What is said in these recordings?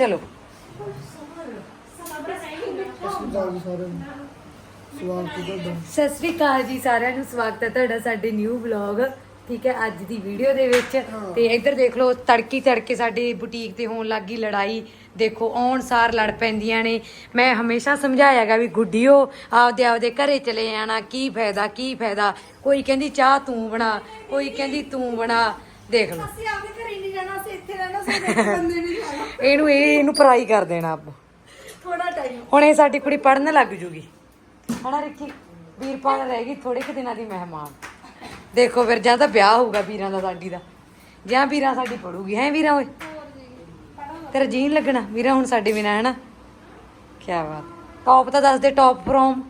ਚਲੋ। ਸਤਿ ਸਾਰੇ ਅਕਾਲ ਜੀ ਸਾਰਿਆਂ ਨੂੰ ਸਵਾਗਤ ਹੈ ਤੁਹਾਡਾ ਸਾਡੇ ਨਿਊ ਵਲੌਗ ਠੀਕ ਹੈ ਅੱਜ ਦੀ ਵੀਡੀਓ ਦੇ ਵਿੱਚ। ਤੇ ਇੱਧਰ ਦੇਖ ਲਓ ਤੜਕੀ ਤੜਕੇ ਸਾਡੇ ਬੁਟੀਕ ਤੇ ਹੋਣ ਲੱਗੀ ਲੜਾਈ। ਦੇਖੋ ਆਉਣ ਸਾਰ ਲੜ ਪੈਂਦੀਆਂ ਨੇ। ਮੈਂ ਹਮੇਸ਼ਾ ਸਮਝਾਇਆਗਾ ਵੀ ਗੁੱਡੀਓ ਆਪਦੇ ਆਪਦੇ ਘਰੇ ਚਲੇ ਜਾਣਾ ਕੀ ਫਾਇਦਾ ਕੀ ਫਾਇਦਾ? ਕੋਈ ਕਹਿੰਦੀ ਚਾਹ ਤੂੰ ਬਣਾ ਕੋਈ ਕਹਿੰਦੀ ਤੂੰ ਬਣਾ ਦੇਖ ਲਓ। ਇਹਨੂੰ ਇਹ ਇਹਨੂੰ ਪਰਾਈ ਕਰ ਦੇਣਾ ਆਪਾਂ। ਥੋੜਾ ਟਾਈਮ ਹੁਣ ਇਹ ਸਾਡੀ ਕੁੜੀ ਪੜਨ ਲੱਗ ਜੂਗੀ। ਹਣਾ ਰਿੱਕੀ? ਵੀਰਪਾਲ ਰਹਿ ਗਈ ਥੋੜੇ ਕੁ ਦਿਨਾਂ ਦੀ ਮਹਿਮਾਨ। ਦੇਖੋ ਫਿਰ ਜਾਂ ਤਾਂ ਵਿਆਹ ਹੋਊਗਾ ਵੀਰਾਂ ਦਾ ਸਾਡੀ ਦਾ। ਜਾਂ ਵੀਰਾਂ ਸਾਡੀ ਪੜੂਗੀ ਹੈ ਵੀਰਾਂ ਓਏ? ਤੇਰਾ ਜੀਨ ਲੱਗਣਾ। ਵੀਰਾਂ ਹੁਣ ਸਾਡੇ ਬਿਨਾ ਹੈ ਨਾ ਕੀ ਬਾਤ। ਟੌਪ ਤਾਂ ਦੱਸ ਦੇ ਟੌਪ ਫਰੋਮ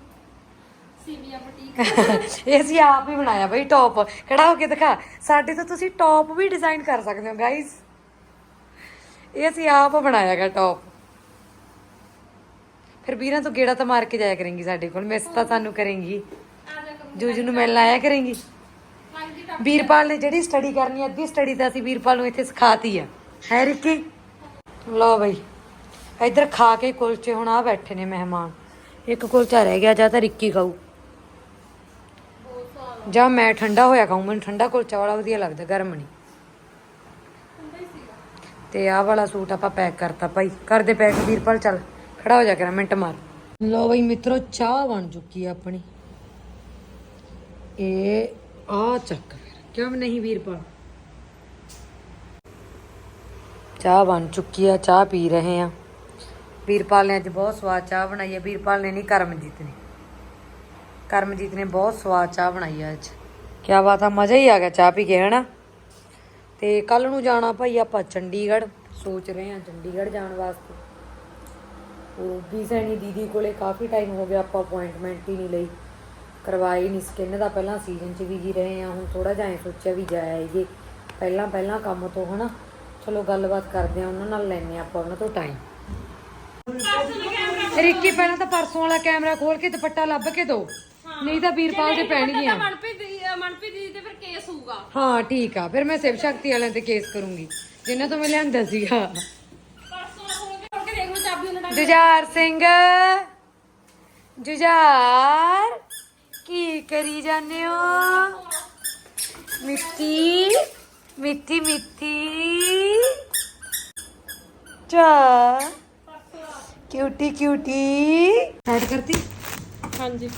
ਸੀਵੀਆ ਬੁਟੀਕ ਇਹ ਅਸੀਂ ਆਪ ਹੀ ਬਣਾਇਆ ਬਈ ਟੌਪ ਖੜਾ ਹੋ ਕੇ ਦਿਖਾ। ਸਾਡੇ ਤੋਂ ਤੁਸੀਂ ਟੌਪ ਵੀ ਡਿਜ਼ਾਈਨ ਕਰ ਸਕਦੇ ਹੋ ਗਾਇਸ ਇਹ ਅਸੀਂ ਆਪ ਬਣਾਇਆਗਾ ਟੌਪ ਫਿਰ ਵੀਰਾਂ ਤੋਂ ਗੇੜਾ ਤਾਂ ਮਾਰ ਕੇ ਜਾਇਆ ਕਰੇਂਗੀ ਸਾਡੇ ਕੋਲ, ਮਿਸ ਤਾਂ ਸਾਨੂੰ ਕਰੇਂਗੀ। ਜੂਜੂ ਨੂੰ ਮਿਲਣ ਆਇਆ ਕਰੇਂਗੀ। ਵੀਰਪਾਲ ਨੇ ਜਿਹੜੀ ਸਟੱਡੀ ਕਰਨੀ ਅੱਧੀ ਸਟੱਡੀ ਤਾਂ ਅਸੀਂ ਵੀਰਪਾਲ ਨੂੰ ਇੱਥੇ ਸਿਖਾਤੀ ਆ। ਹੈ ਰਿੱਕੀ? ਲਓ ਬਈ, ਇੱਧਰ ਖਾ ਕੇ ਕੁਲਚੇ ਹੁਣ ਆ ਬੈਠੇ ਨੇ ਮਹਿਮਾਨ। ਇੱਕ ਕੁਲਚਾ ਰਹਿ ਗਿਆ, ਜਾਂ ਤਾਂ ਰਿੱਕੀ ਖਾਊ। ਜਾਂ ਮੈਂ ਠੰਡਾ ਹੋਇਆ ਖਾਊ, ਮੈਨੂੰ ਠੰਡਾ ਕੁਲਚਾ ਵਾਲਾ ਵਧੀਆ ਲੱਗਦਾ, ਗਰਮ ਨਹੀਂ ਤੇ ਆਹ ਵਾਲਾ ਸੂਟ ਆਪਾਂ ਪੈਕ ਕਰਤਾ ਭਾਈ। ਕਰਦੇ ਪੈਕ ਵੀਰਪਾਲ, ਚੱਲ, ਖੜਾ ਹੋ ਜਾ ਕਰ ਮਿੰਟ ਮਾਰ। ਲੋ ਬਈ ਮਿੱਤਰੋ, ਚਾਹ ਬਣ ਚੁੱਕੀ ਆ ਆਪਣੀ। ਇਹ ਆ ਚੱਕ। ਕਿਉਂ ਨਹੀਂ ਵੀਰਪਾਲ? ਚਾਹ ਬਣ ਚੁੱਕੀ ਆ, ਚਾਹ ਪੀ ਰਹੇ ਆ। ਵੀਰਪਾਲ ਨੇ ਅੱਜ ਬਹੁਤ ਸਵਾਦ ਚਾਹ ਬਣਾਈ ਹੈ ਵੀਰਪਾਲ ਨੇ ਨਹੀਂ ਕਰਮਜੀਤ ਨੇ। ਕਰਮਜੀਤ ਨੇ ਬਹੁਤ ਸਵਾਦ ਚਾਹ ਬਣਾਈ ਆ ਅੱਜ। ਕੀ ਬਾਤ ਆ, ਮਜ਼ਾ ਹੀ ਆ ਗਿਆ ਚਾਹ ਪੀ ਕੇ, ਹਨਾ? ਤੇ ਕੱਲ ਨੂੰ ਜਾਣਾ ਭਾਈ ਆਪਾਂ ਚੰਡੀਗੜ੍ਹ ਸੋਚ ਰਹੇ ਹਾਂ ਚੰਡੀਗੜ੍ਹ ਜਾਣ ਵਾਸਤੇ। ਉਹ ਵੀ ਸੈਣੀ ਦੀਦੀ ਕੋਲੇ ਕਾਫੀ ਟਾਈਮ ਹੋ ਗਿਆ ਆਪਾਂ ਅਪਾਇੰਟਮੈਂਟ ਹੀ ਨਹੀਂ ਲਈ। ਕਰਵਾਈ ਨਹੀਂ ਸਕਿਨ ਦਾ ਪਹਿਲਾਂ ਸੀਜ਼ਨ 'ਚ ਵੀ ਜੀ ਰਹੇ ਹਾਂ ਹੁਣ ਥੋੜਾ ਜਿਹਾ ਸੋਚਿਆ ਵੀ ਜਾ ਆਈਏ। ਪਹਿਲਾਂ ਪਹਿਲਾਂ ਕੰਮ ਤੋਂ ਹਨਾ? ਚਲੋ ਗੱਲਬਾਤ ਕਰਦੇ ਆ ਉਹਨਾਂ ਨਾਲ ਲੈਣੇ ਆਪਾਂ ਉਹਨਾਂ ਤੋਂ ਟਾਈਮ ਰਿੱਕੀ ਪਹਿਲਾਂ ਤਾਂ ਪਰਸੋਂ ਵਾਲਾ ਕੈਮਰਾ ਖੋਲ ਕੇ ਦੁਪੱਟਾ ਲੱਭ ਕੇ ਦੋ। ਨਹੀਂ ਤਾਂ ਵੀਰਪਾਲ ਦੇ ਪੈਣਗੀਆਂ ਮਨਪ੍ਰੀਤ ਦੀ ਮਨਪ੍ਰੀਤ ਦੀ ਤੇ ਫਿਰ ਕੇਸ ਹੋਊਗਾ। ਹਾਂ ਠੀਕ ਆ। ਫਿਰ ਮੈਂ ਸਿਵ ਸ਼ਕਤੀ ਵਾਲਿਆਂ ਤੇ ਕੇਸ ਕਰੂੰਗੀ। ਜਿਨ੍ਹਾਂ ਤੋਂ ਮੈਂ ਲਿਆਂਦਾ ਸੀਗਾ। ਪਰਸੋਂ ਖੋਲ ਕੇ ਖੋਲ ਕੇ ਦੇਖ ਲਓ ਚਾਬੀ ਉਹਨਾਂ ਜੁਝਾਰ ਸਿੰਘ। ਜੁਝਾਰ ਕੀ ਕਰੀ ਜਾਂਦੇ ਹੋ? ਮਿੱਠੀ ਮਿੱਠੀ ਮਿੱਠੀ। ਚਾ। Cutie cutie. ਐਡ ਕਰਤੀ? ਹਾਂਜੀ।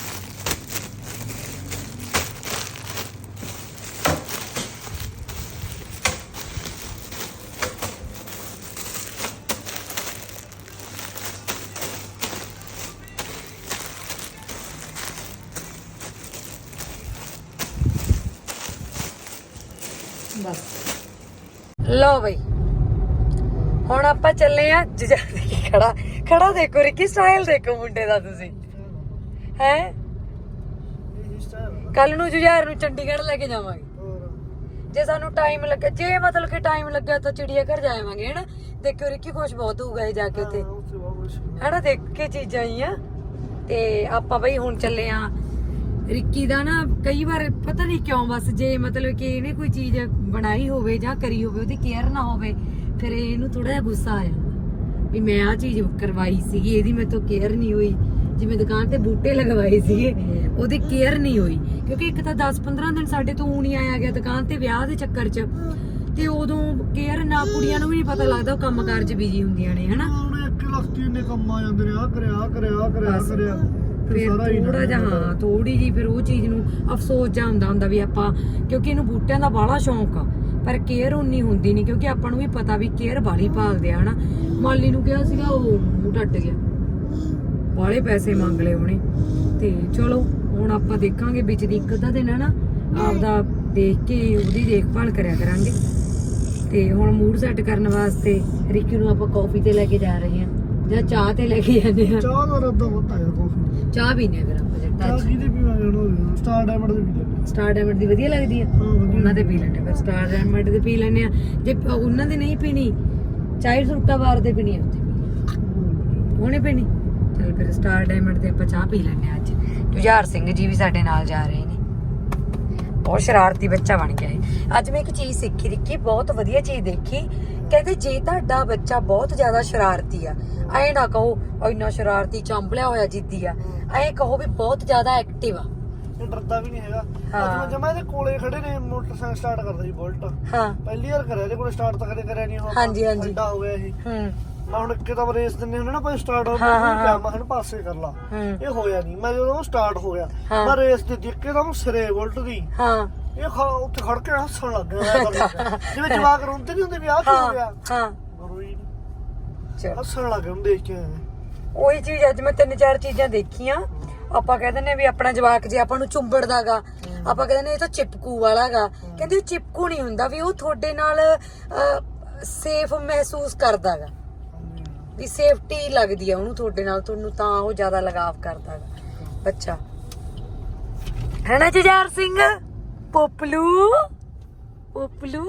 ਲੋ ਬਈ। ਹੁਣ ਆਪਾਂ ਚੱਲੇ ਆ ਦੇਖੀ ਖੜਾ। ਖੜਾ ਦੇਖੋ ਰਿੱਕੀ ਸਟਾਈਲ ਦੇਖੋ ਮੁੰਡੇ ਦਾ ਤੁਸੀਂ। ਹੈ? ਕੱਲ ਨੂੰ ਜੁਝਾਰ ਨੂੰ ਚੰਡੀਗੜ੍ਹ ਲੈ ਕੇ ਜਾਵਾਂਗੇ। ਜੇ ਸਾਨੂੰ ਟਾਈਮ ਲੱਗੇ ਜੇ ਮਤਲਬ ਕਿ ਟਾਈਮ ਲੱਗਿਆ ਤਾਂ ਚਿੜੀਆ ਘਰ ਜਾਵਾਂਗੇ ਹੈਨਾ? ਦੇਖਿਓ ਰਿੱਕੀ ਖੁਸ਼ ਬਹੁਤ ਹੋਊਗਾ ਇਹ ਜਾ ਕੇ ਉੱਥੇ। ਹੈਨਾ ਦੇਖ ਕੇ ਚੀਜ਼ਾਂ ਹੀ ਆ ਤੇ ਆਪਾਂ ਬਈ ਹੁਣ ਚੱਲੇ ਆ ਰਿੱਕੀ ਦਾ ਨਾ ਕਈ ਵਾਰ ਪਤਾ ਨਹੀਂ ਕਿਉਂ ਬਸ ਜੇ ਮਤਲਬ ਕਿ ਇਹਨੇ ਕੋਈ ਚੀਜ਼ ਬਣਾਈ ਹੋਵੇ ਜਾਂ ਕਰੀ ਹੋਵੇ ਉਹਦੀ ਕੇਅਰ ਨਾ ਹੋਵੇ ਫਿਰ ਇਹਨੂੰ ਥੋੜਾ ਜਿਹਾ ਗੁੱਸਾ ਆ ਜਾਂਦਾ। ਵੀ ਮੈਂ ਆ ਚੀਜ਼ ਕਰਵਾਈ ਸੀਗੀ ਇਹਦੀ ਮੇਰੇ ਤੋਂ ਕੇਅਰ ਨਹੀਂ ਹੋਈ। ਜਿਵੇਂ ਦੁਕਾਨ ਤੇ ਬੂਟੇ ਲਗਵਾਏ ਸੀਗੇ ਉਹਦੀ ਕੇਅਰ ਨਹੀਂ ਹੋਈ। ਕਿਉਂਕਿ ਇੱਕ ਤਾਂ 10-15 ਦਿਨ ਸਾਡੇ ਤੋਂ ਨਹੀਂ ਆਇਆ ਗਿਆ ਦੁਕਾਨ ਤੇ ਵਿਆਹ ਦੇ ਚੱਕਰ 'ਚ ਤੇ ਉਦੋਂ ਕੇਅਰ ਨਾ ਕੁੜੀਆਂ ਨੂੰ ਵੀ ਨਹੀਂ ਪਤਾ ਲੱਗਦਾ ਉਹ ਕੰਮਕਾਰ 'ਚ ਬਿਜ਼ੀ ਹੁੰਦੀਆਂ ਨੇ ਹਨਾ? ਉਹਨੇ ਇੱਕ ਲੱਖ ਦੀ ਇੰਨੇ ਕੰਮ ਆ ਜਾਂਦੇ ਨੇ ਆ ਕਰਿਆ ਕਰਿਆ ਕਰਿਆ ਕਰਿਆ। ਫਿਰ ਫਿਰ ਸਾਰਾ ਹੀ ਥੋੜਾ ਜਿਹਾ ਹਾਂ ਥੋੜੀ ਜੀ ਫਿਰ ਉਹ ਚੀਜ਼ ਨੂੰ ਅਫਸੋਸ ਜਾਂ ਹੁੰਦਾ ਹੁੰਦਾ ਵੀ ਆਪਾਂ ਕਿਉਂਕਿ ਇਹਨੂੰ ਬੂਟਿਆਂ ਦਾ ਬਾਹਲਾ ਸ਼ੌਂਕ ਆ ਪਰ ਕੇਅਰ ਉਨੀ ਹੁੰਦੀ ਨਹੀਂ ਕਿਉਂਕਿ ਆਪਾਂ ਨੂੰ ਵੀ ਪਤਾ ਵੀ ਕੇਅਰ ਬਾਲੀ ਭਾਲਦੇ ਆ ਹਨਾ। ਮਾਲੀ ਨੂੰ ਕਿਹਾ ਸੀਗਾ ਉਹ ਮੂੰਹ ਟੱਟ ਗਿਆ। ਬਾਲੇ ਪੈਸੇ ਮੰਗ ਲਏ ਉਹਨੇ। ਤੇ ਚਲੋ ਹੁਣ ਆਪਾਂ ਦੇਖਾਂਗੇ ਵਿੱਚ ਦੀ ਇੱਕ ਅੱਧਾ ਦਿਨ ਹਨਾ ਆਪਦਾ ਦੇਖ ਕੇ ਉਹਦੀ ਦੇਖਭਾਲ ਕਰਿਆ ਕਰਾਂਗੇ। ਤੇ ਹੁਣ ਮੂਡ ਸੈੱਟ ਕਰਨ ਵਾਸਤੇ ਰਿੱਕੀ ਨੂੰ ਆਪਾਂ ਕਾਫੀ ਤੇ ਲੈ ਕੇ ਜਾ ਰਹੇ ਹਾਂ। ਜਾਂ ਚਾਹ ਤੇ ਲੈ ਕੇ ਜਾਂਦੇ ਹਾਂ ਚਾਹ ਦਾ ਰੱਦਾ ਹੁੰਦਾ ਯਾਰ ਕਾਫੀ ਚਾਹ ਪੀਨੇ ਆ ਫਿਰ ਆਪਾਂ ਜੱਟਾ ਚਾਹ ਕਿਹਦੇ ਪੀਵਾਂਗੇ ਸਟਾਰ ਡਾਇਮੰਡ ਦੇ ਪੀ ਲੈਂਦੇ ਸਟਾਰ ਡਾਇਮੰਡ ਦੀ ਵਧੀਆ ਲੱਗਦੀ ਆ। ਹਾਂ ਵਧੀਆ। ਉਹਨਾਂ ਦੇ ਪੀ ਲੈਣੇ ਫਿਰ। ਸਟਾਰ ਡਾਇਮੰਡ ਦੇ ਪੀ ਲੈਣੇ ਆ। ਜੇ ਉਹਨਾਂ ਦੇ ਨਹੀਂ ਪੀਣੀ ਚਾਹੇ ਸੁੱਟਾ ਬਾਰ ਦੇ ਪੀਣੀ ਆ ਉੱਥੇ ਉਹਨੇ ਪੀਣੀ? ਚਲ ਫਿਰ ਸਟਾਰ ਡਾਇਮੰਡ ਤੇ ਆਪਾਂ ਚਾਹ ਪੀ ਲੈਣੇ ਆ ਅੱਜ। ਜੁਝਾਰ ਸਿੰਘ ਜੀ ਵੀ ਸਾਡੇ ਨਾਲ ਜਾ ਰਹੇ ਨੇ। ਬਹੁਤ ਸ਼ਰਾਰਤੀ ਬੱਚਾ ਬਣ ਗਿਆ ਹੈ ਅੱਜ ਮੈਂ ਇੱਕ ਚੀਜ਼ ਸਿੱਖੀ ਰਿੱਕੀ ਬਹੁਤ ਵਧੀਆ ਚੀਜ਼ ਦੇਖੀ। ਕਹਿੰਦੇ ਜੇ ਤੁਹਾਡਾ ਬੱਚਾ ਬਹੁਤ ਜ਼ਿਆਦਾ ਸ਼ਰਾਰਤੀ ਆ ਐ ਨਾ ਕਹੋ "ਉਹ ਇੰਨਾ ਸ਼ਰਾਰਤੀ ਚੰਬਲਿਆ ਹੋਇਆ ਜਿੱਦੀ ਆ ਐ ਕਹੋ ਵੀ ਬਹੁਤ ਜ਼ਿਆਦਾ ਐਕਟਿਵ ਆ। ਡਰਦਾ ਵੀ ਨਹੀਂ ਹੈਗਾ। ਹਾਂ। ਅੱਜ ਮੈਂ ਜਮਾ ਇਹਦੇ ਕੋਲੇ ਖੜੇ ਨੇ ਮੋਟਰਸਾਈਕਲ ਸਟਾਰਟ ਕਰਦਾ ਜੀ ਬੁਲਟ। ਹਾਂ। ਪਹਿਲੀ ਵਾਰ ਕਰਿਆ ਇਹਦੇ ਕੋਲੇ ਸਟਾਰਟ ਤਾਂ ਕਦੇ ਕਰਿਆ ਨਹੀਂ ਹੁਣ। ਹਾਂਜੀ, ਹਾਂਜੀ। ਠੰਡਾ ਹੋ ਗਿਆ ਇਹ। ਹੂੰ। ਮੈਂ ਹੁਣ ਕਿਤੇ ਰੇਸ ਦਿੰਨੇ ਹੁੰਦੇ ਨਾ ਭਾਈ ਸਟਾਰਟ ਹੋ ਹਾਂ, ਹਾਂ, ਹਾਂ। ਮੈਂ ਹੁਣ ਪਾਸੇ ਕਰ ਲਾ। ਇਹ ਹੋਇਆ ਨਹੀਂ ਮੈਂ ਜਦੋਂ ਸਟਾਰਟ ਹੋ ਗਿਆ। ਮੈਂ ਰੇਸ ਤੇ ਦਿੱਕੇ ਦਾ ਸਿਰੇ ਬੁਲਟ ਦੀ। ਹਾਂ। ਇਹ ਖ- ਉੱਥੇ ਖੜ ਕੇ ਹੱਸਣ ਲੱਗ ਗਿਆ ਐਂ ਕਰਨ। ਜਿਵੇਂ ਜਵਾਕ ਰੋਂਦੇ ਨਹੀਂ ਹੁੰਦੇ ਵੀ ਆਹ ਕੀ ਹੋ ਹਾਂ ਗਿਆ ਹਾਂ ਨੀ। ਚਲੋ। ਹੱਸਣ ਲੱਗ ਉਹਨੂੰ ਦੇਖ ਕੇ। ਉਹੀ ਚੀਜ਼ ਅੱਜ ਮੈਂ ਤਿੰਨ ਚਾਰ ਚੀਜ਼ਾਂ ਦੇਖੀਆਂ। ਆਪਾਂ ਕਹਿੰਦੇ ਨੇ ਵੀ ਆਪਣਾ ਜਵਾਕ ਜੇ ਆਪਾਂ ਨੂੰ ਚੁੰਬੜਦਾਗਾ ਆਪਾਂ ਕਹਿੰਦੇ ਨੇ ਇਹ ਤਾਂ ਚਿਪਕੂ ਵਾਲਾਗਾ। ਕਹਿੰਦੇ ਉਹ ਚਿਪਕੂ ਨਹੀਂ ਹੁੰਦਾ ਵੀ ਉਹ ਤੁਹਾਡੇ ਨਾਲ ਸੇਫ ਮਹਿਸੂਸ ਕਰਦਾਗਾ। ਵੀ ਸੇਫਟੀ ਲੱਗਦੀ ਆ ਉਹਨੂੰ ਤੁਹਾਡੇ ਨਾਲ ਤੁਹਾਨੂੰ ਤਾਂ ਉਹ ਜ਼ਿਆਦਾ ਲਗਾਵ ਕਰਦਾਗਾ। ਬੱਚਾ। ਹੈ ਨਾ ਸਿੰਘ? ਪੋਪਲੂ? ਪੋਪਲੂ?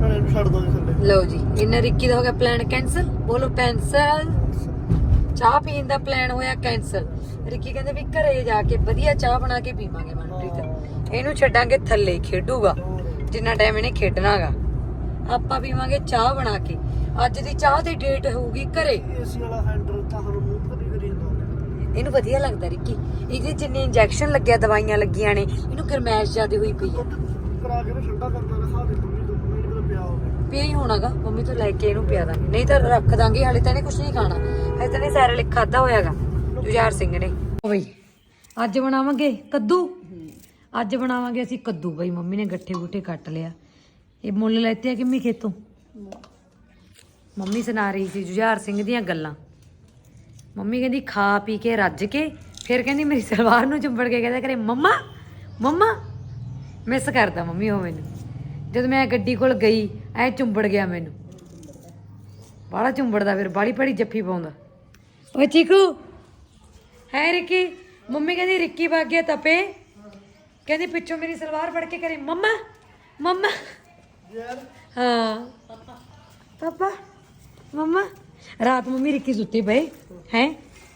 ਹੁਣ ਇਹਨੂੰ ਛੱਡ ਦੋ ਥੱਲੇ। ਲਓ ਜੀ ਇਹਨਾਂ ਰਿੱਕੀ ਦਾ ਹੋ ਗਿਆ ਪਲਾਨ ਕੈਨਸਲ ਬੋਲੋ ਕੈਨਸਲ ਚਾਹ ਪੀਣ ਦਾ ਪਲਾਨ ਹੋਇਆ ਕੈਨਸਲ ਰਿੱਕੀ ਕਹਿੰਦੇ ਵੀ ਘਰੇ ਜਾ ਕੇ ਵਧੀਆ ਚਾਹ ਬਣਾ ਕੇ ਪੀਵਾਂਗੇ ਮਨਪ੍ਰੀਤ। ਇਹਨੂੰ ਛੱਡਾਂਗੇ ਥੱਲੇ ਖੇਡੂਗਾ। ਜਿੰਨਾ ਟਾਈਮ ਇਹਨੇ ਖੇਡਣਾਗਾ। ਆਪਾਂ ਪੀਵਾਂਗੇ ਚਾਹ ਬਣਾ ਕੇ। ਅੱਜ ਦੀ ਚਾਹ ਦੀ ਡੇਟ ਹੋਊਗੀ ਘਰੇ। ਏਸੀ ਵਾਲਾ ਹੈਂਡਲ ਤਾਂ ਹੁਣ ਮੂੰਹ ਕਰੀ ਕਰੀ ਜਾਂਦਾ ਇਹਨੂੰ ਵਧੀਆ ਲੱਗਦਾ ਰਿੱਕੀ। ਇਹਦੇ ਜਿੰਨੇ ਇੰਜੈਕਸ਼ਨ ਲੱਗਿਆ ਦਵਾਈਆਂ ਲੱਗੀਆਂ ਨੇ ਇਹਨੂੰ ਗਰਮੈਸ਼ ਜ਼ਿਆਦਾ ਹੋਈ ਪਈ ਦੁੱਧ ਕਰਾ ਕੇ ਨਾ ਠੰਡਾ ਦੇ ਪਿਆ ਹੋਵੇ। ਪਿਆ ਹੀ ਹੋਣਾਗਾ ਮੰਮੀ ਤੋਂ ਲੈ ਕੇ ਇਹਨੂੰ ਪਿਆ ਦਾਂਗੇ। ਨਹੀਂ ਤਾਂ ਰੱਖ ਦਾਂਗੇ ਹਾਲੇ ਤਾਂ ਇਹਨੇ ਕੁਝ ਨਹੀਂ ਖਾਣਾ। ਹਲੇ ਤਾਂ ਇਹਨੇ ਸੈਰਲ ਖਾਦਾ ਹੋਇਆਗਾ ਜੁਝਾਰ ਸਿੰਘ ਨੇ। ਬਈ ਅੱਜ ਬਣਾਵਾਂਗੇ ਕੱਦੂ? ਅੱਜ ਬਣਾਵਾਂਗੇ ਅਸੀਂ ਕੱਦੂ ਬਈ ਮੰਮੀ ਨੇ ਗੱਠੇ ਗੁੱਠੇ ਕੱਟ ਲਿਆ। ਇਹ ਮੁੱਲ ਲੈਤੇ ਆ ਕਿੰਮੀ ਖੇਤੋਂ? ਮੰਮੀ ਸੁਣਾ ਰਹੀ ਸੀ ਜੁਝਾਰ ਸਿੰਘ ਦੀਆਂ ਗੱਲਾਂ। ਮੰਮੀ ਕਹਿੰਦੀ ਖਾ ਪੀ ਕੇ ਰੱਜ ਕੇ ਫਿਰ ਕਹਿੰਦੀ ਮੇਰੀ ਸਲਵਾਰ ਨੂੰ ਚੁੰਬੜ ਕੇ ਕਹਿੰਦਾ ਕਰੇ ਮੰਮਾ ਮੰਮਾ। ਮਿਸ ਕਰਦਾ ਮੰਮੀ ਉਹ ਮੈਨੂੰ। ਜਦ ਮੈਂ ਗੱਡੀ ਕੋਲ ਗਈ ਐ ਚੁੰਬੜ ਗਿਆ ਮੈਨੂੰ। ਬਾਹਲਾ ਚੁੰਬੜਦਾ ਫਿਰ ਬਾਲੀ ਪੜੀ ਜੱਫੀ ਪਾਉਂਦਾ। ਓਏ ਚੀਕੂ ਹੈ ਰਿੱਕੀ? ਮੰਮੀ ਕਹਿੰਦੀ ਰਿੱਕੀ ਵਗ ਗਿਆ ਤਪੇ। ਕਹਿੰਦੀ ਪਿੱਛੋਂ ਮੇਰੀ ਸਲਵਾਰ ਫੜ ਕੇ ਕਰੇ ਮੰਮਾ ਮੰਮਾ। ਹਾਂ। ਪਾਪਾ ਮੰਮਾ। ਰਾਤ ਮੰਮੀ ਰਿੱਕੀ ਸੁੱਤੇ ਪਏ ਹੈ?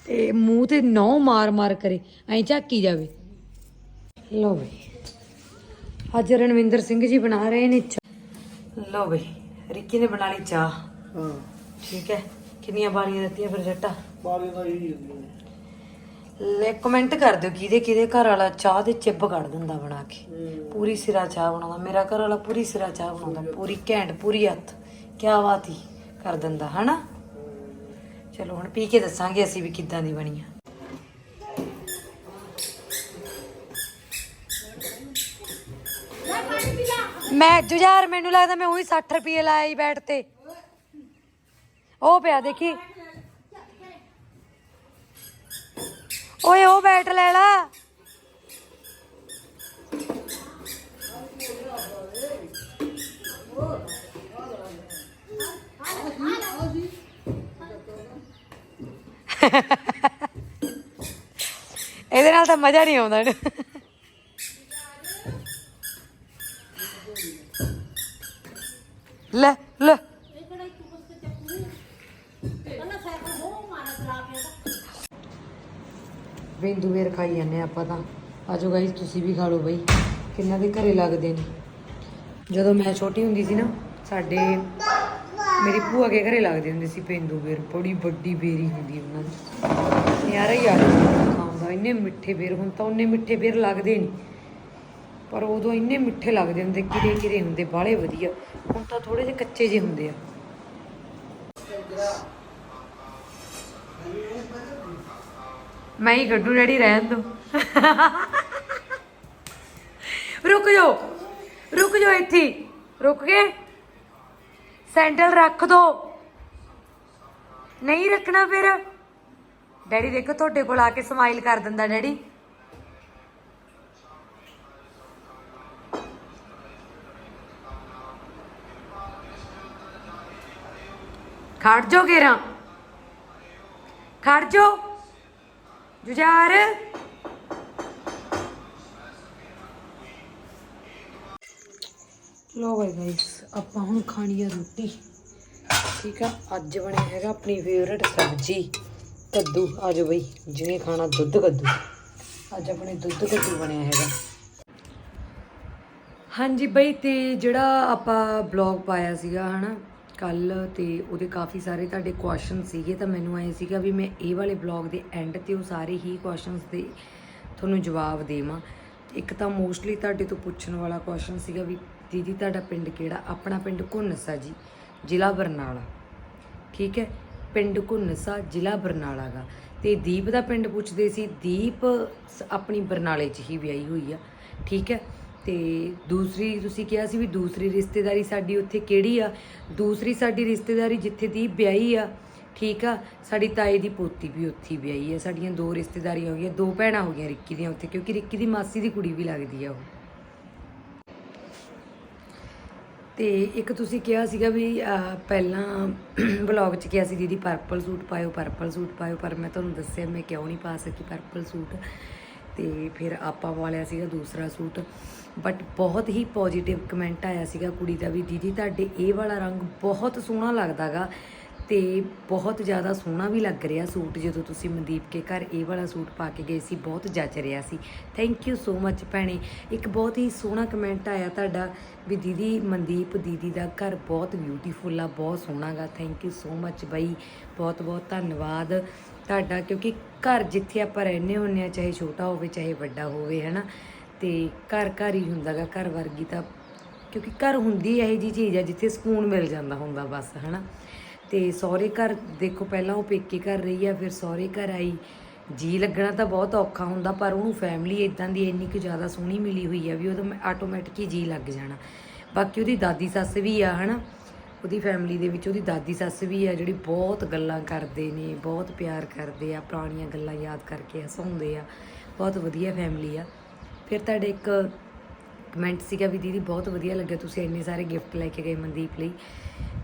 ਤੇ ਮੂੰਹ ਤੇ ਨੌ ਮਾਰ ਮਾਰ ਕਰੇ ਐਂ ਝਾਕੀ ਜਾਵੇ। ਲੋ ਬਈ ਅੱਜ ਰਣਵਿੰਦਰ ਸਿੰਘ ਜੀ ਬਣਾ ਰਹੇ ਨੇ ਚਾਹ ਲੋ ਬਈ ਰਿੱਕੀ ਨੇ ਬਣਾ ਲਈ ਚਾਹ। ਹਾਂ। ਠੀਕ ਹੈ ਕਿੰਨੀਆਂ ਬਾਲੀਆਂ ਦਿੱਤੀਆਂ ਫਿਰ ਜੱਟਾ? ਬਾਰੇ ਦਾ ਹੀ ਹੁੰਦੀ ਲੈ ਕਮੈਂਟ ਕਰ ਦਿਓ ਕਿਹਦੇ ਕਿਹਦੇ ਘਰ ਵਾਲਾ ਚਾਹ ਦੇ ਚਿੱਬ ਕੱਢ ਦਿੰਦਾ ਬਣਾ ਕੇ। ਪੂਰੀ ਸਿਰਾ ਚਾਹ ਬਣਾਉਂਦਾ ਮੇਰਾ ਘਰ ਵਾਲਾ ਪੂਰੀ ਸਿਰਾ ਚਾਹ ਬਣਾਉਂਦਾ ਪੂਰੀ ਘੈਂਟ ਪੂਰੀ ਹੱਥ ਕਿਆ ਬਾਤ ਹੀ ਕਰ ਦਿੰਦਾ ਹਨਾ? ਚਲੋ, ਹੁਣ ਪੀ ਕੇ ਦੱਸਾਂਗੇ ਅਸੀਂ ਵੀ ਕਿੱਦਾਂ ਦੀ ਬਣੀ ਆ। ਮੈਂ ਜੁਝਾਰ ਮੈਨੂੰ ਲੱਗਦਾ ਮੈਂ ਉਹੀ 60 ਰੁਪਏ ਲਾਇਆ ਬੈਠ ਤੇ। ਉਹ ਪਿਆ ਦੇਖੀ। ਓਏ, ਉਹ ਬੈਟ ਲੈ ਲਾ। ਇਹਦੇ ਨਾਲ ਤਾਂ ਮਜ਼ਾ ਨਹੀਂ ਆਉਂਦਾ। ਇਹਨੂੰ ਲੈ ਲੈ। ਬਿੰਦੂ ਵੇਰ ਖਾਈ ਜਾਂਦੇ ਹਾਂ ਆਪਾਂ ਤਾਂ। ਆਜੋ ਗਾਈਸ ਤੁਸੀਂ ਵੀ ਖਾ ਲਓ ਬਈ। ਕਿੰਨਾ ਦੇ ਘਰੇ ਲੱਗਦੇ ਨੇ। ਜਦੋਂ ਮੈਂ ਛੋਟੀ ਹੁੰਦੀ ਸੀ ਨਾ, ਸਾਡੇ ਮੇਰੀ ਭੂਆ ਕੇ ਘਰੇ ਲੱਗਦੇ ਹੁੰਦੇ ਸੀ ਬਿੰਦੂ ਬੇਰ, ਬੜੀ ਵੱਡੀ ਬੇਰੀ ਹੁੰਦੀ ਉਹਨਾਂ ਦੀ। ਯਾਰ ਯਾਰ ਖਾਂਦਾ ਇੰਨੇ ਮਿੱਠੇ ਬੇਰ, ਹੁਣ ਤਾਂ ਉਹਨੇ ਮਿੱਠੇ ਬੇਰ ਲੱਗਦੇ ਨਹੀਂ ਪਰ ਉਦੋਂ ਇੰਨੇ ਮਿੱਠੇ ਲੱਗਦੇ ਹੁੰਦੇ, ਕਿਰੇ ਕਿਰੇ ਹੁੰਦੇ, ਬਾਹਲੇ ਵਧੀਆ। ਹੁਣ ਤਾਂ ਥੋੜੇ ਜਿਹੇ ਕੱਚੇ ਜਿਹੇ ਹੁੰਦੇ ਆ। ਮੈਂ ਹੀ ਕੱਢੂ ਡੈਡੀ, ਰਹਿਣ ਦੋ। ਰੁਕ ਜਾਓ ਰੁਕ ਜਾਓ ਇੱਥੇ ਰੁਕ ਗਏ? ਸੈਂਡਲ ਰੱਖ ਦੋ। ਨਹੀਂ ਰੱਖਣਾ ਫਿਰ। ਡੈਡੀ ਦੇਖੋ ਤੁਹਾਡੇ ਕੋਲ ਆ ਕੇ ਸਮਾਈਲ ਕਰ ਦਿੰਦਾ ਡੈਡੀ। ਖੜ ਜੋ ਗੇਰਾ ਖੜ ਜੋ ਜੁਝਾਰ। ਲੋ ਗਾਈ ਆਪਾਂ ਹੁਣ ਖਾਣੀ ਆ ਰੋਟੀ। ਠੀਕ ਆ? ਅੱਜ ਬਣਿਆ ਹੈਗਾ ਆਪਣੀ ਫੇਵਰੇਟ ਸਬਜ਼ੀ, ਕੱਦੂ। ਆਜੋ ਬਈ ਜਿਹਨੇ ਖਾਣਾ ਦੁੱਧ ਕੱਦੂ। ਅੱਜ ਆਪਣੇ ਦੁੱਧ ਕੱਦੂ ਬਣਿਆ ਹੈਗਾ। ਹਾਂਜੀ ਬਈ, ਤੇ ਜਿਹੜਾ ਆਪਾਂ ਬਲੌਗ ਪਾਇਆ ਸੀਗਾ, ਹਨਾ ਕੱਲ ਤੇ ਉਹਦੇ ਕਾਫੀ ਸਾਰੇ ਤੁਹਾਡੇ ਕੁਐਸਚਨ ਸੀਗੇ, ਤਾਂ ਮੈਨੂੰ ਐ ਸੀਗਾ ਵੀ ਮੈਂ ਇਹ ਵਾਲੇ ਬਲੌਗ ਦੇ ਐਂਡ ਤੇ ਉਹ ਸਾਰੇ ਹੀ ਕੁਐਸਚਨਸ ਦੇ ਤੁਹਾਨੂੰ ਜਵਾਬ ਦੇਵਾਂ। ਇੱਕ ਤਾਂ ਮੋਸਟਲੀ ਤੁਹਾਡੇ ਤੋਂ ਪੁੱਛਣ ਵਾਲਾ ਕੁਐਸਚਨ ਸੀਗਾ ਵੀ ਦੀਦੀ ਤੁਹਾਡਾ ਪਿੰਡ ਕਿਹੜਾ? ਆਪਣਾ ਪਿੰਡ ਘੁੰਨਸਾ ਜੀ, ਜ਼ਿਲ੍ਹਾ ਬਰਨਾਲਾ। ਠੀਕ ਹੈ? ਪਿੰਡ ਘੁੰਨਸਾ, ਜ਼ਿਲ੍ਹਾ ਬਰਨਾਲਾ ਦਾ ਤੇ ਦੀਪ ਦਾ ਪਿੰਡ ਪੁੱਛਦੇ ਸੀ, ਦੀਪ ਸ- ਆਪਣੀ ਬਰਨਾਲੇ 'ਚ ਹੀ ਵਿਆਹੀ ਹੋਈ ਆ। ਠੀਕ ਹੈ? ਤੇ ਦੂਸਰੀ, ਤੁਸੀਂ ਕਿਹਾ ਸੀ ਵੀ ਦੂਸਰੀ ਰਿਸ਼ਤੇਦਾਰੀ ਸਾਡੀ ਉੱਥੇ ਕਿਹੜੀ ਆ? ਦੂਸਰੀ ਸਾਡੀ ਰਿਸ਼ਤੇਦਾਰੀ ਜਿੱਥੇ ਦੀਪ ਵਿਆਹੀ ਆ, ਠੀਕ ਆ? ਸਾਡੀ ਤਾਏ ਦੀ ਪੋਤੀ ਵੀ ਉੱਥੇ ਹੀ ਵਿਆਹੀ ਆ। ਸਾਡੀਆਂ ਦੋ ਰਿਸ਼ਤੇਦਾਰੀਆਂ ਹੋ ਗਈਆਂ, ਦੋ ਭੈਣਾਂ ਹੋ ਗਈਆਂ ਰਿੱਕੀ ਦੀਆਂ ਉੱਥੇ, ਕਿਉਂਕਿ ਰਿੱਕੀ ਦੀ ਮਾਸੀ ਦੀ ਕੁੜੀ ਵੀ ਲੱਗਦੀ ਆ ਉਹ। ਤੇ ਇੱਕ ਤੁਸੀਂ ਕਿਹਾ ਸੀਗਾ ਵੀ ਪਹਿਲਾਂ ਵਲੌਗ 'ਚ ਕਿਹਾ ਸੀ, ਦੀਦੀ ਪਰਪਲ ਸੂਟ ਪਾਇਓ ਪਰਪਲ ਸੂਟ ਪਾਇਓ, ਪਰ ਮੈਂ ਤੁਹਾਨੂੰ ਦੱਸਿਆ, ਮੈਂ ਕਿਉਂ ਨਹੀਂ ਪਾ ਸਕੀ ਪਰਪਲ ਸੂਟ ਤੇ ਫਿਰ ਆਪਾਂ ਵਾਲਿਆ ਸੀਗਾ ਦੂਸਰਾ ਸੂਟ ਬਟ ਬਹੁਤ ਹੀ ਪੋਜੀਟਿਵ ਕਮੈਂਟ ਆਇਆ ਸੀਗਾ ਕੁੜੀ ਦਾ ਵੀ, ਦੀਦੀ, ਤੁਹਾਡੇ ਇਹ ਵਾਲਾ ਰੰਗ ਬਹੁਤ ਸੋਹਣਾ ਲੱਗਦਾਗਾ। ਤੇ ਬਹੁਤ ਜ਼ਿਆਦਾ ਸੋਹਣਾ ਵੀ ਲੱਗ ਰਿਹਾ ਸੂਟ ਜਦੋਂ ਤੁਸੀਂ ਮਨਦੀਪ ਕੇ ਘਰ ਇਹ ਵਾਲਾ ਸੂਟ ਪਾ ਕੇ ਗਏ ਸੀ, ਬਹੁਤ ਜੱਚ ਰਿਹਾ ਸੀ। ਥੈਂਕ ਯੂ ਸੋ ਮੱਚ ਭੈਣੇ। ਇੱਕ ਬਹੁਤ ਹੀ ਸੋਹਣਾ ਕਮੈਂਟ ਆਇਆ ਤੁਹਾਡਾ ਵੀ ਦੀਦੀ ਮਨਦੀਪ ਦੀਦੀ ਦਾ ਘਰ ਬਹੁਤ ਬਿਊਟੀਫੁਲ ਆ, ਬਹੁਤ ਸੋਹਣਾਗਾ ਥੈਂਕ ਯੂ ਸੋ ਮੱਚ ਬਾਈ। ਬਹੁਤ ਬਹੁਤ ਧੰਨਵਾਦ ਤੁਹਾਡਾ, ਕਿਉਂਕਿ ਘਰ ਜਿੱਥੇ ਆਪਾਂ ਰਹਿੰਦੇ ਹੁੰਦੇ ਆ, ਚਾਹੇ ਛੋਟਾ ਹੋਵੇ, ਚਾਹੇ ਵੱਡਾ ਹੋਵੇ, ਹਨਾ? ਤੇ ਘਰ ਘਰ ਹੀ ਹੁੰਦਾਗਾ ਘਰ ਵਰਗੀ ਤਾਂ, ਕਿਉਂਕਿ ਘਰ ਹੁੰਦੀ ਇਹੋ ਜੀ ਚੀਜ਼ ਆ ਜਿੱਥੇ ਸਕੂਨ ਮਿਲ ਜਾਂਦਾ ਹੁੰਦਾ ਬਸ, ਹਨਾ? ਤੇ ਸਹੁਰੇ ਘਰ ਦੇਖੋ, ਪਹਿਲਾਂ ਉਹ ਪੇਕੇ ਘਰ ਰਹੀ ਆ, ਫਿਰ ਸਹੁਰੇ ਘਰ ਆਈ। ਜੀ ਲੱਗਣਾ ਤਾਂ ਬਹੁਤ ਔਖਾ ਹੁੰਦਾ, ਪਰ ਉਹਨੂੰ ਫੈਮਿਲੀ ਇਦਾਂ ਦੀ ਇੰਨੀ ਕੁ ਜ਼ਿਆਦਾ ਸੋਹਣੀ ਮਿਲੀ ਹੋਈ ਆ ਵੀ ਉਹਦਾ ਆਟੋਮੈਟਿਕ ਹੀ ਜੀ ਲੱਗ ਜਾਣਾ। ਬਾਕੀ ਉਹਦੀ ਦਾਦੀ ਸੱਸ ਵੀ ਆ, ਹਨਾ? ਉਹਦੀ ਫੈਮਿਲੀ ਦੇ ਵਿੱਚ ਉਹਦੀ ਦਾਦੀ ਸੱਸ ਵੀ ਆ, ਜਿਹੜੀ ਬਹੁਤ ਗੱਲਾਂ ਕਰਦੇ ਨੇ, ਬਹੁਤ ਪਿਆਰ ਕਰਦੇ ਆ, ਪੁਰਾਣੀਆਂ ਗੱਲਾਂ ਯਾਦ ਕਰਕੇ ਹਸਾਉਂਦੇ ਆ। ਬਹੁਤ ਵਧੀਆ ਫੈਮਿਲੀ ਆ। ਫਿਰ ਤੁਹਾਡੇ ਇੱਕ ਕਮੈਂਟ ਸੀਗਾ ਵੀ, ਦੀਦੀ, ਬਹੁਤ ਵਧੀਆ ਲੱਗਿਆ ਤੁਸੀਂ ਇੰਨੇ ਸਾਰੇ ਗਿਫਟ ਲੈ ਕੇ ਗਏ ਮਨਦੀਪ ਲਈ।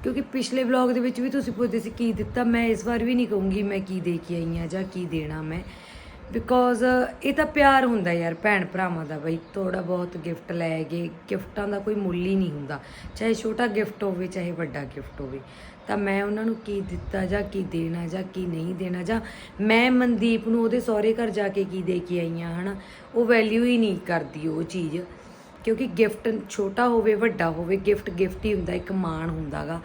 ਕਿਉਂਕਿ ਪਿਛਲੇ ਵਲੌਗ ਦੇ ਵਿੱਚ ਵੀ ਤੁਸੀਂ ਪੁੱਛਦੇ ਸੀ ਕੀ ਦਿੱਤਾ, ਮੈਂ ਇਸ ਵਾਰ ਵੀ ਨਹੀਂ ਕਹੂੰਗੀ ਮੈਂ ਕੀ ਦੇ ਕੇ ਆਈ ਆ ਜਾਂ ਕੀ ਦੇਣਾ ਮੈਂ। ਬਿਕੋਜ਼ ਇਹ ਤਾਂ ਪਿਆਰ ਹੁੰਦਾ ਯਾਰ ਭੈਣ ਭਰਾਵਾਂ ਦਾ ਬਈ ਥੋੜਾ ਬਹੁਤ ਗਿਫਟ ਲੈ ਗਏ ਗਿਫਟਾਂ ਦਾ ਕੋਈ ਮੁੱਲ ਹੀ ਨਹੀਂ ਹੁੰਦਾ। ਚਾਹੇ ਛੋਟਾ ਗਿਫਟ ਹੋਵੇ, ਚਾਹੇ ਵੱਡਾ ਗਿਫਟ ਹੋਵੇ। ਤਾਂ ਮੈਂ ਉਹਨਾਂ ਨੂੰ ਕੀ ਦਿੱਤਾ ਜਾਂ ਕੀ ਦੇਣਾ ਜਾਂ ਕੀ ਨਹੀਂ ਦੇਣਾ ਜਾਂ ਮੈਂ ਮਨਦੀਪ ਨੂੰ ਉਹਦੇ ਸਹੁਰੇ ਘਰ ਜਾ ਕੇ ਕੀ ਦੇ ਕੇ ਆਈ ਆ ਹਨਾ? ਉਹ ਵੈਲਿਊ ਹੀ ਨਹੀਂ ਕਰਦੀ ਉਹ ਚੀਜ਼। ਕਿਉਂਕਿ ਗਿਫਟ ਛੋਟਾ ਹੋਵੇ, ਵੱਡਾ ਹੋਵੇ, ਗਿਫਟ ਗਿਫਟ ਹੀ ਹੁੰਦਾ, ਇੱਕ ਮਾਣ ਹੁੰਦਾਗਾ।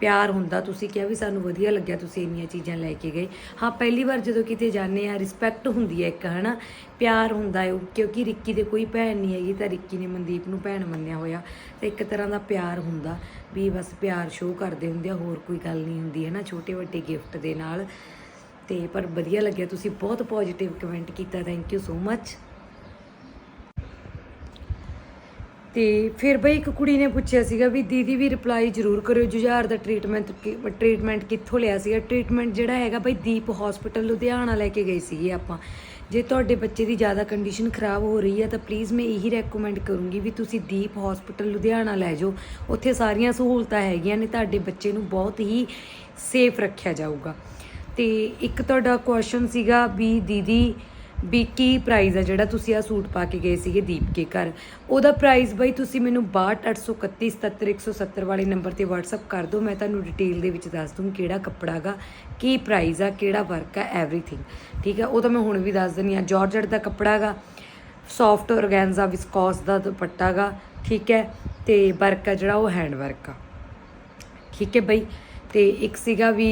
ਪਿਆਰ ਹੁੰਦਾ, ਤੁਸੀਂ ਕਿਹਾ ਵੀ ਸਾਨੂੰ ਵਧੀਆ ਲੱਗਿਆ ਤੁਸੀਂ ਇੰਨੀਆਂ ਚੀਜ਼ਾਂ ਲੈ ਕੇ ਗਏ। ਹਾਂ, ਪਹਿਲੀ ਵਾਰ ਜਦੋਂ ਕਿਤੇ ਜਾਂਦੇ ਆ ਰਿਸਪੈਕਟ ਹੁੰਦੀ ਹੈ ਇੱਕ, ਹਨਾ? ਪਿਆਰ ਹੁੰਦਾ ਹੈ, ਉਹ ਕਿਉਂਕਿ ਰਿੱਕੀ ਦੇ ਕੋਈ ਭੈਣ ਨਹੀਂ ਹੈਗੀ, ਤਾਂ ਰਿੱਕੀ ਨੇ ਮਨਦੀਪ ਨੂੰ ਭੈਣ ਮੰਨਿਆ ਹੋਇਆ, ਤੇ ਇੱਕ ਤਰ੍ਹਾਂ ਦਾ ਪਿਆਰ ਹੁੰਦਾ ਵੀ ਬਸ ਪਿਆਰ ਸ਼ੋਅ ਕਰਦੇ ਹੁੰਦੇ ਆ, ਹੋਰ ਕੋਈ ਗੱਲ ਨਹੀਂ ਹੁੰਦੀ ਹੈ ਨਾ ਛੋਟੇ ਵੱਡੇ ਗਿਫਟ ਦੇ ਨਾਲ। ਤੇ ਪਰ ਵਧੀਆ ਲੱਗਿਆ, ਤੁਸੀਂ ਬਹੁਤ ਪੋਜ਼ਿਟਿਵ ਕਮੈਂਟ ਕੀਤਾ ਥੈਂਕ ਯੂ ਸੋ ਮੱਚ ਤੇ ਫਿਰ ਬਈ ਇੱਕ ਕੁੜੀ ਨੇ ਪੁੱਛਿਆ ਸੀਗਾ ਵੀ ਦੀਦੀ ਵੀ ਰਿਪਲਾਈ ਜ਼ਰੂਰ ਕਰਿਓ, ਜੁਝਾਰ ਦਾ ਟ੍ਰੀਟਮੈਂਟ ਟ੍ਰੀਟਮੈਂਟ ਕਿੱਥੋਂ ਲਿਆ ਸੀਗਾ? ਟ੍ਰੀਟਮੈਂਟ ਜਿਹੜਾ ਹੈਗਾ ਬਈ ਦੀਪ ਹਸਪੀਟਲ ਲੁਧਿਆਣਾ ਲੈ ਕੇ ਗਏ ਸੀਗੇ ਆਪਾਂ। ਜੇ ਤੁਹਾਡੇ ਬੱਚੇ ਦੀ ਜ਼ਿਆਦਾ ਕੰਡੀਸ਼ਨ ਖਰਾਬ ਹੋ ਰਹੀ ਹੈ ਤਾਂ ਪਲੀਜ਼ ਮੈਂ ਇਹੀ ਰეკਮੈਂਡ ਕਰੂੰਗੀ ਵੀ ਤੁਸੀਂ ਦੀਪ ਹਸਪੀਟਲ ਲੁਧਿਆਣਾ ਲੈ ਜਾਓ। ਉੱਥੇ ਸਾਰੀਆਂ ਸਹੂਲਤਾਂ ਹੈਗੀਆਂ ਨੇ, ਤੁਹਾਡੇ ਬੱਚੇ ਨੂੰ ਬਹੁਤ ਹੀ ਸੇਫ ਰੱਖਿਆ ਜਾਊਗਾ। ਤੇ ਇੱਕ ਤੁਹਾਡਾ ਕੁਐਸਚਨ ਸੀਗਾ ਵੀ ਦੀਦੀ ਵੀ ਕੀ ਪ੍ਰਾਈਸ ਆ ਜਿਹੜਾ ਤੁਸੀਂ ਆ ਸੂਟ ਪਾ ਕੇ ਗਏ ਸੀਗੇ ਦੀਪ ਕੇ ਘਰ? ਉਹਦਾ ਪ੍ਰਾਈਸ ਬਈ ਤੁਸੀਂ ਮੈਨੂੰ 6283171170 ਵਾਲੇ ਨੰਬਰ ਤੇ WhatsApp ਕਰ ਦਿਓ, ਮੈਂ ਤੁਹਾਨੂੰ ਡਿਟੇਲ ਦੇ ਵਿੱਚ ਦੱਸ ਦੂੰ ਕਿਹੜਾ ਕੱਪੜਾ ਗਾ ਕੀ ਪ੍ਰਾਈਸ ਆ, ਕਿਹੜਾ ਵਰਕ ਆ ਐਵਰੀਥਿੰਗ ਠੀਕ ਹੈ ਉਹ ਤਾਂ ਮੈਂ ਹੁਣ ਵੀ ਦੱਸ ਦਿੰਨੀ ਆ ਜਾਰਜਟ ਦਾ ਕੱਪੜਾ ਗਾ ਸੌਫਟ ਔਰਗੈਂਜ਼ਾ ਵਿਸਕੋਸ ਦਾ ਦੁਪੱਟਾ ਗਾ ਠੀਕ ਹੈ, ਤੇ ਵਰਕ ਆ ਜਿਹੜਾ ਉਹ ਹੈਂਡ ਵਰਕ ਆ। ਠੀਕ ਹੈ ਬਈ, ਤੇ ਇੱਕ ਸੀਗਾ ਵੀ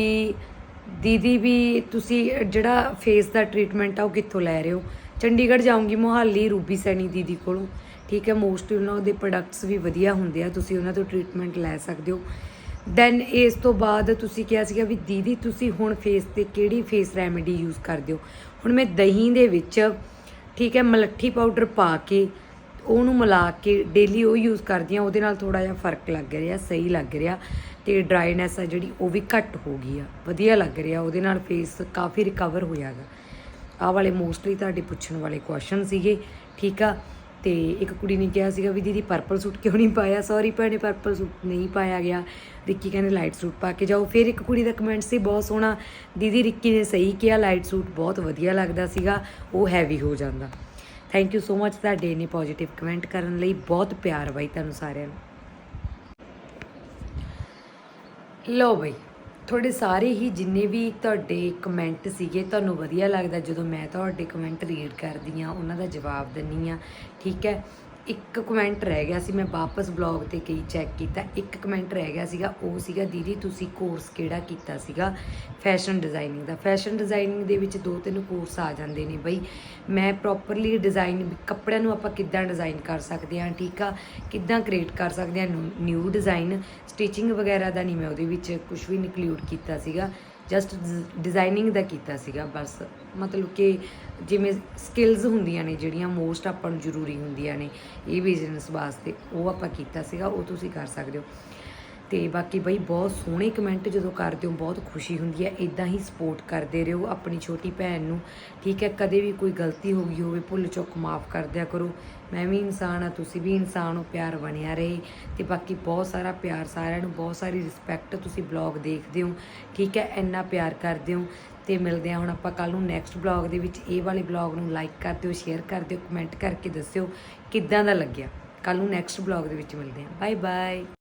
ਦੀਦੀ ਵੀ ਤੁਸੀਂ ਜਿਹੜਾ ਫੇਸ ਦਾ ਟ੍ਰੀਟਮੈਂਟ ਆ ਉਹ ਕਿੱਥੋਂ ਲੈ ਰਹੇ ਹੋ? ਚੰਡੀਗੜ੍ਹ ਜਾਉਂਗੀ ਮੋਹਾਲੀ, ਰੂਬੀ ਸੈਣੀ ਦੀਦੀ ਕੋਲੋਂ। ਠੀਕ ਹੈ ਮੋਸਟਲੀ ਉਹਨਾਂ ਦੇ ਪ੍ਰੋਡਕਟਸ ਵੀ ਵਧੀਆ ਹੁੰਦੇ ਆ, ਤੁਸੀਂ ਉਹਨਾਂ ਤੋਂ ਟ੍ਰੀਟਮੈਂਟ ਲੈ ਸਕਦੇ ਹੋ। ਦੈਨ ਇਸ ਤੋਂ ਬਾਅਦ ਤੁਸੀਂ ਕਿਹਾ ਸੀਗਾ ਵੀ ਦੀਦੀ, ਤੁਸੀਂ ਹੁਣ ਫੇਸ ਤੇ ਕਿਹੜੀ ਫੇਸ ਰੈਮੇਡੀ ਯੂਜ਼ ਕਰਦੇ ਹੋ? ਹੁਣ ਮੈਂ ਦਹੀਂ ਦੇ ਵਿੱਚ, ਠੀਕ ਹੈ, ਮਲੱਠੀ ਪਾਊਡਰ ਪਾ ਕੇ, ਉਹਨੂੰ ਮਿਲਾ ਕੇ ਡੇਲੀ ਉਹ ਯੂਜ਼ ਕਰਦੀ ਆ ਉਹਦੇ ਨਾਲ ਥੋੜਾ ਜਿਹਾ ਫ਼ਰਕ ਲੱਗ ਰਿਹਾ, ਸਹੀ ਲੱਗ ਰਿਹਾ। ਤੇ ਡਰਾਈਨੈਸ ਆ ਜਿਹੜੀ, ਉਹ ਵੀ ਘੱਟ ਹੋ ਗਈ ਆ। ਵਧੀਆ ਲੱਗ ਰਿਹਾ, ਉਹਦੇ ਨਾਲ ਫੇਸ ਕਾਫੀ ਰਿਕਵਰ ਹੋਇਆਗਾ ਆਹ ਵਾਲੇ ਮੋਸਟਲੀ ਤੁਹਾਡੇ ਪੁੱਛਣ ਵਾਲੇ ਕੁਐਸਚਨ ਸੀਗੇ, ਠੀਕ ਆ? ਤੇ ਇੱਕ ਕੁੜੀ ਨੇ ਕਿਹਾ ਸੀਗਾ ਵੀ ਦੀਦੀ ਪਰਪਲ ਸੂਟ ਕਿਉਂ ਨਹੀਂ ਪਾਇਆ? ਸੌਰੀ ਭੈਣੇ ਪਰਪਲ ਸੂਟ ਨਹੀਂ ਪਾਇਆ ਗਿਆ। ਰਿੱਕੀ ਕਹਿੰਦੇ ਲਾਈਟ ਸੂਟ ਪਾ ਕੇ ਜਾਓ। ਫਿਰ ਇੱਕ ਕੁੜੀ ਦਾ ਕਮੈਂਟ ਸੀ, ਬਹੁਤ ਸੋਹਣਾ। ਦੀਦੀ ਰਿੱਕੀ ਨੇ ਸਹੀ ਕਿਹਾ ਲਾਈਟ ਸੂਟ ਬਹੁਤ ਵਧੀਆ ਲੱਗਦਾ ਸੀਗਾ, ਉਹ ਹੈਵੀ ਹੋ ਜਾਂਦਾ। ਥੈਂਕ ਯੂ ਸੋ ਮੱਚ ਤੁਹਾਡੇ ਨੇ ਪੋਜ਼ਿਟਿਵ ਕਮੈਂਟ ਕਰਨ ਲਈ। ਬਹੁਤ ਪਿਆਰ ਬਾਈ ਤੁਹਾਨੂੰ ਸਾਰਿਆਂ ਨੂੰ। ਲੋ ਬਈ, ਤੁਹਾਡੇ ਸਾਰੇ ਹੀ ਜਿੰਨੇ ਵੀ ਤੁਹਾਡੇ ਕਮੈਂਟ ਸੀਗੇ, ਤੁਹਾਨੂੰ ਵਧੀਆ ਲੱਗਦਾ ਜਦੋਂ ਮੈਂ ਤੁਹਾਡੇ ਕਮੈਂਟ ਰੀਡ ਕਰਦੀ ਆ ਉਹਨਾਂ ਦਾ ਜਵਾਬ ਦਿੰਨੀ ਆ ਠੀਕ ਹੈ? ਇੱਕ ਕਮੈਂਟ ਰਹਿ ਗਿਆ ਸੀ, ਮੈਂ ਵਾਪਸ ਬਲੌਗ ਤੇ ਕਈ ਚੈੱਕ ਕੀਤਾ। ਇੱਕ ਕਮੈਂਟ ਰਹਿ ਗਿਆ ਸੀਗਾ, ਉਹ ਸੀਗਾ, ਦੀਦੀ, ਤੁਸੀਂ ਕੋਰਸ ਕਿਹੜਾ ਕੀਤਾ ਸੀਗਾ? ਫੈਸ਼ਨ ਡਿਜ਼ਾਈਨਿੰਗ ਦਾ। ਫੈਸ਼ਨ ਡਿਜ਼ਾਈਨਿੰਗ ਦੇ ਵਿੱਚ ਦੋ ਤਿੰਨ ਕੋਰਸ ਆ ਜਾਂਦੇ ਨੇ ਬਈ। ਮੈਂ ਪ੍ਰੋਪਰਲੀ ਡਿਜ਼ਾਈਨ ਕੱਪੜਿਆਂ ਨੂੰ ਆਪਾਂ ਕਿੱਦਾਂ ਡਿਜ਼ਾਈਨ ਕਰ ਸਕਦੇ ਹਾਂ, ਠੀਕ ਆ? ਕਿੱਦਾਂ ਕ੍ਰੀਏਟ ਕਰ ਸਕਦੇ ਹਾਂ? ਨਿਊ ਡਿਜ਼ਾਈਨ ਸਟਿਚਿੰਗ ਵਗੈਰਾ ਦਾ ਨਹੀਂ ਮੈਂ ਉਹਦੇ ਵਿੱਚ ਕੁਝ ਵੀ ਇਨਕਲੂਡ ਕੀਤਾ ਸੀਗਾ। ਜਸਟ ਡਿਜ਼ਾਈਨਿੰਗ ਦਾ ਕੀਤਾ ਸੀਗਾ ਬਸ। ਮਤਲਬ ਕਿ ਜਿਵੇਂ ਸਕਿੱਲਸ ਹੁੰਦੀਆਂ ਨੇ, ਜਿਹੜੀਆਂ ਮੋਸਟ ਆਪਾਂ ਨੂੰ ਜ਼ਰੂਰੀ ਹੁੰਦੀਆਂ ਨੇ ਇਹ ਬਿਜ਼ਨਸ ਵਾਸਤੇ, ਉਹ ਆਪਾਂ ਕੀਤਾ ਸੀਗਾ, ਉਹ ਤੁਸੀਂ ਕਰ ਸਕਦੇ ਹੋ। ਤੇ ਬਾਕੀ ਬਈ ਬਹੁਤ ਸੋਹਣੇ ਕਮੈਂਟ ਜਦੋਂ ਕਰਦੇ ਹੋ, ਬਹੁਤ ਖੁਸ਼ੀ ਹੁੰਦੀ ਹੈ। ਇਦਾਂ ਹੀ ਸਪੋਰਟ ਕਰਦੇ ਰਹੋ ਆਪਣੀ ਛੋਟੀ ਭੈਣ ਨੂੰ। ਠੀਕ ਹੈ, ਕਦੇ ਵੀ ਕੋਈ ਗਲਤੀ ਹੋ ਗਈ ਹੋਵੇ, ਭੁੱਲ ਚੁੱਕ ਮਾਫ ਕਰ ਦਿਆ ਕਰੋ। ਮੈਂ ਵੀ ਇਨਸਾਨ ਆ ਤੁਸੀਂ ਵੀ ਇਨਸਾਨ ਹੋ, ਪਿਆਰ ਬਣਿਆ ਰਹੇ। ਤੇ ਬਾਕੀ ਬਹੁਤ ਸਾਰਾ ਪਿਆਰ ਸਾਰਿਆਂ ਨੂੰ, ਬਹੁਤ ਸਾਰੀ ਰਿਸਪੈਕਟ ਤੁਸੀਂ ਬਲੌਗ ਦੇਖਦੇ ਹੋ। ਠੀਕ ਹੈ, ਇੰਨਾ ਪਿਆਰ ਕਰਦੇ ਹੋ। ਤੇ ਮਿਲਦੇ ਹਾਂ ਹੁਣ ਆਪਾਂ ਕੱਲ ਨੂੰ ਨੈਕਸਟ ਬਲੌਗ ਦੇ ਵਿੱਚ। ਇਹ ਵਾਲੇ ਬਲੌਗ ਨੂੰ ਲਾਈਕ ਕਰ ਦਿਓ ਸ਼ੇਅਰ ਕਰ ਦਿਓ ਕਮੈਂਟ ਕਰਕੇ ਦੱਸਿਓ ਕਿੱਦਾਂ ਦਾ ਲੱਗਿਆ। ਕੱਲ ਨੂੰ ਨੈਕਸਟ ਬਲੌਗ ਦੇ ਵਿੱਚ ਮਿਲਦੇ ਹਾਂ। Bye bye